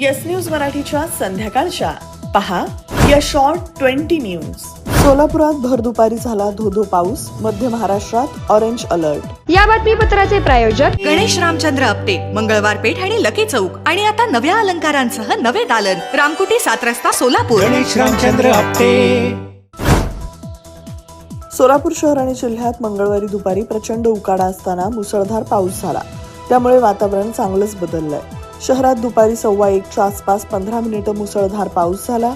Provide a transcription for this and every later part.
Yes news मराठीच्या संध्याकाळच्या. पहा या शॉर्ट ट्वेंटी न्यूज सोलापुरात भर दुपारी झाला धोधो पाऊस मध्य महाराष्ट्रात ऑरेंज अलर्ट या बातमीपत्राचे प्रायोजक गणेश रामचंद्र आपटे मंगळवार पेठ आणि लकी चौक. आणि आता नव्या अलंकारांसह नवे दालन. रामकुटी सात रस्ता सोलापूर. गणेश रामचंद्र आपटे. सोलापूर शहर आणि जिल्ह्यात मंगळवारी दुपारी प्रचंड उकाडा असताना मुसळधार पाऊस झाला. त्यामुळे वातावरण चांगलंच बदललंय. शहरात दुपारी सव्वा एकच्या आसपास पंधरा मिनिटं मुसळधार पाऊस झाला.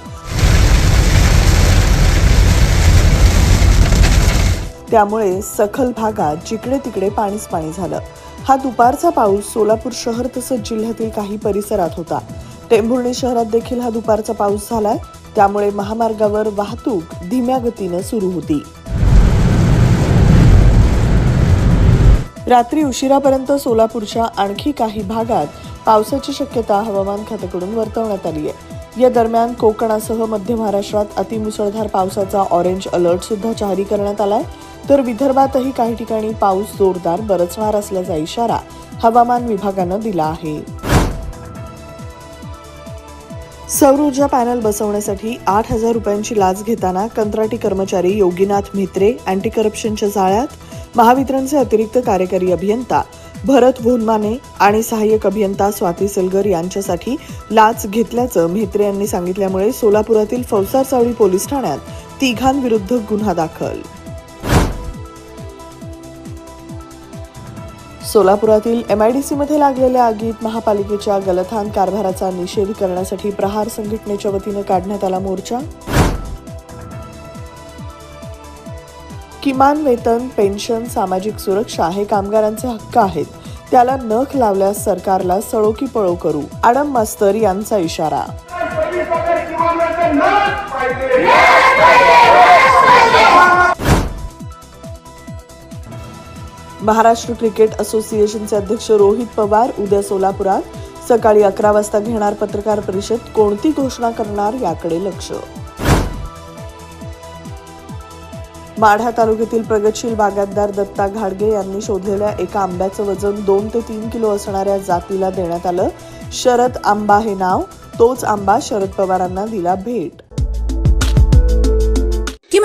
त्यामुळे सखल भागात जिकडे तिकडे पाणीच पाणी झालं. हा दुपारचा पाऊस सोलापूर शहर तसंच जिल्ह्यातील काही परिसरात होता. टेंभुर्णी शहरात देखील हा दुपारचा पाऊस झालाय. त्यामुळे महामार्गावर वाहतूक धीम्या गतीनं सुरू होती. रात्री उशिरापर्यंत सोलापूरच्या आणखी काही भागात पावसाची शक्यता हवामान खात्याकडून वर्तवण्यात आली आहे. या दरम्यान कोकणासह मध्य महाराष्ट्रात अतिमुसळधार पावसाचा ऑरेंज अलर्ट सुद्धा जारी करण्यात आलाय. तर विदर्भातही काही ठिकाणी पाऊस जोरदार बरसणार असल्याचा इशारा हवामान विभागानं दिला आहे. सौर ऊर्जा पॅनल बसवण्यासाठी आठ हजार रुपयांची लाच घेताना कंत्राटी कर्मचारी योगीनाथ म्हेत्रे अँटी करप्शनच्या जाळ्यात महावितरणचे अतिरिक्त कार्यकारी अभियंता भरत भोनमाने आणि सहाय्यक अभियंता स्वाती सलगर यांच्यासाठी लाच घेतल्याचं म्हेत्रे यांनी सांगितल्यामुळे सोलापुरातील फौसार चावडी पोलीस ठाण्यात तिघांविरुद्ध गुन्हा दाखल. सोलापुरातील एमआयडीसी मध्ये लागलेल्या आगीत महापालिकेच्या गलथान कारभाराचा निषेध करण्यासाठी प्रहार संघटनेच्या वतीनं काढण्यात आला मोर्चा. किमान वेतन पेन्शन सामाजिक सुरक्षा हे कामगारांचे हक्क आहेत. त्याला नख लावल्यास सरकारला सळोकी पळो करू. आडम मास्तर यांचा इशारा. महाराष्ट्र क्रिकेट असोसिएशनचे अध्यक्ष रोहित पवार उद्या सोलापुरात. सकाळी अकरा वाजता घेणार पत्रकार परिषद कोणती घोषणा करणार याकडे लक्ष. माढा तालुक्यातील प्रगतशील बागायतदार दत्ता घाडगे यांनी शोधलेल्या एका आंब्याचं वजन दोन ते तीन किलो असणाऱ्या जातीला देण्यात आलं. शरद आंबा हे नाव. तोच आंबा शरद पवारांना दिला भेट.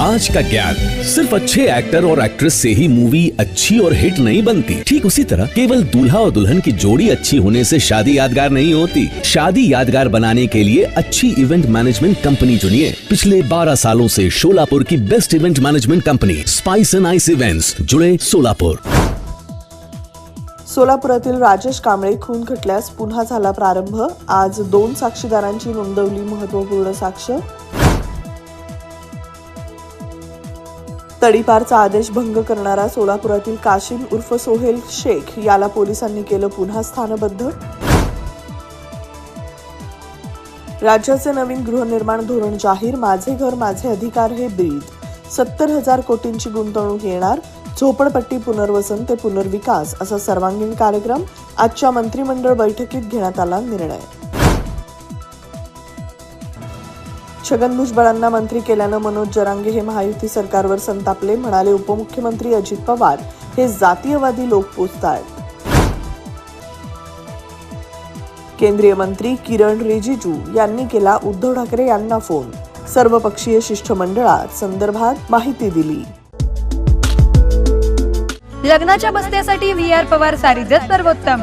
आज का ज्ञान सिर्फ़ अच्छे एक्टर और एक्ट्रेस से ही मूवी अच्छी और हिट नहीं बनती। ठीक उसी तरह केवल दूल्हा और दुल्हन की जोड़ी अच्छी होने से शादी यादगार नहीं होती। शादी यादगार बनाने के लिए अच्छी इवेंट मैनेजमेंट कंपनी चुनिए। पिछले 12 सालों से शोलापुर की best event management company Spice and Ice events जुड़े सोलापुर सोलापुरातील राजेश कांबळे खून खटल्यास पुन्हा झाला प्रारंभ. आज दोन साक्षीदारांची नोंदवली महत्वपूर्ण साक्ष. तडीपारचा आदेश भंग करणारा सोलापुरातील काशिम उर्फ सोहेल शेख याला पोलिसांनी केलं पुन्हा स्थानबद्ध? राज्याचे नवीन गृहनिर्माण धोरण जाहीर माझे घर माझे अधिकार हे ब्रीद. सत्तर हजार कोटींची गुंतवणूक येणार झोपडपट्टी पुनर्वसन ते पुनर्विकास असा सर्वांगीण कार्यक्रम आजच्या मंत्रिमंडळ बैठकीत घेण्यात आला निर्णय. छगन भुजबळांना मंत्री केल्यानं मनोज जरांगे हे महायुती सरकारवर संतापले. म्हणाले उपमुख्यमंत्री अजित पवार हे जातीयवादी लोक पोचतायत. केंद्रीय मंत्री किरण रिजिजू यांनी केला उद्धव ठाकरे यांना फोन. सर्वपक्षीय शिष्टमंडळात संदर्भात माहिती दिली. लग्नाच्या बसण्यासाठी व्ही आर पवार सारीजच सर्वोत्तम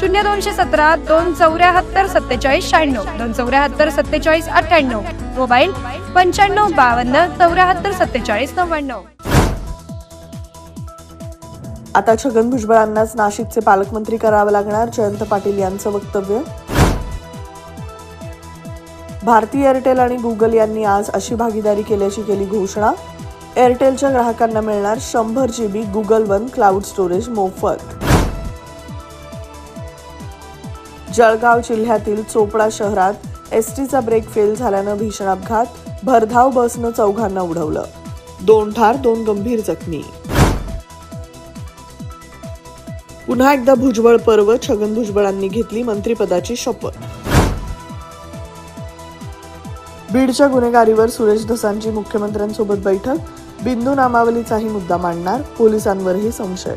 शून्य दोनशे सतरा दोन चौऱ्याहत्तर सत्तेचाळीस शहाण्णव दोन चौऱ्याहत्तर सत्तेचाळीस अठ्ठ्याण्णव मोबाईल पंच्याण्णव बावन्न चौऱ्याहत्तर सत्तेचाळीस नव्याण्णव. आता छगन भुजबळांनाच नाशिकचे पालकमंत्री करावं लागणार जयंत पाटील यांचं वक्तव्य? भारती एअरटेल आणि गुगल यांनी आज अशी भागीदारी केल्याची केली घोषणा? एअरटेलच्या ग्राहकांना मिळणार शंभर GB Google One cloud storage मोफत जळगाव जिल्ह्यातील चोपडा शहरात एसटीचा ब्रेक फेल झाल्यानं भीषण अपघात भरधाव बसनं चौघांना उडवलं. दोन ठार दोन गंभीर जखमी. पुन्हा एकदा भुजबळ पर्व छगन भुजबळांनी घेतली मंत्रिपदाची शपथ. बीडच्या गुन्हेगारीवर सुरेश धसांची मुख्यमंत्र्यांसोबत बैठक बिंदू नामावलीचाही मुद्दा मांडणार पोलिसांवरही संशय.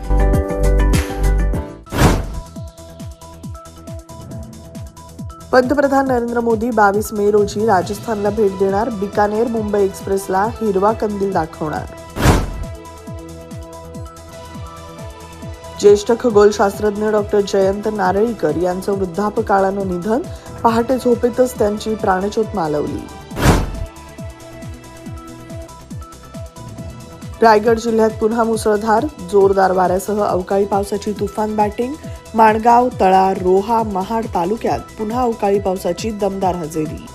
पंतप्रधान नरेंद्र मोदी बावीस मे रोजी राजस्थानला भेट देणार. बिकानेर मुंबई एक्सप्रेसला हिरवा कंदील दाखवणार. ज्येष्ठ खगोलशास्त्रज्ञ डॉक्टर जयंत नारळीकर यांचं वृद्धापकाळानं निधन. पहाटे झोपेतच त्यांची प्राणज्योत मालवली. रायगड जिल्ह्यात पुन्हा मुसळधार जोरदार वाऱ्यासह अवकाळी पावसाची तुफान बॅटिंग. माणगाव तळा रोहा महाड तालुक्यात पुन्हा अवकाळी पावसाची दमदार हजेरी.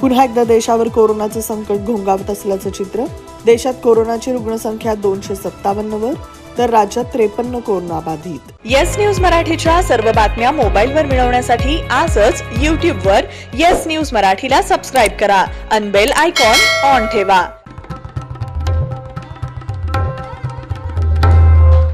पुन्हा एकदा देशावर कोरोनाचं संकट घोंगावत असल्याचं चित्र. देशात कोरोनाची रुग्णसंख्या दोनशे सत्तावन्नवर तर राज्यात त्रेपन्न कोरोना बाधित. येस न्यूज मराठीच्या सर्व बातम्या मोबाईलवर मिळवण्यासाठी आजच यूट्यूबवर येस न्यूज मराठीला सबस्क्राईब करा. अनबेल आयकॉन ऑन ठेवा.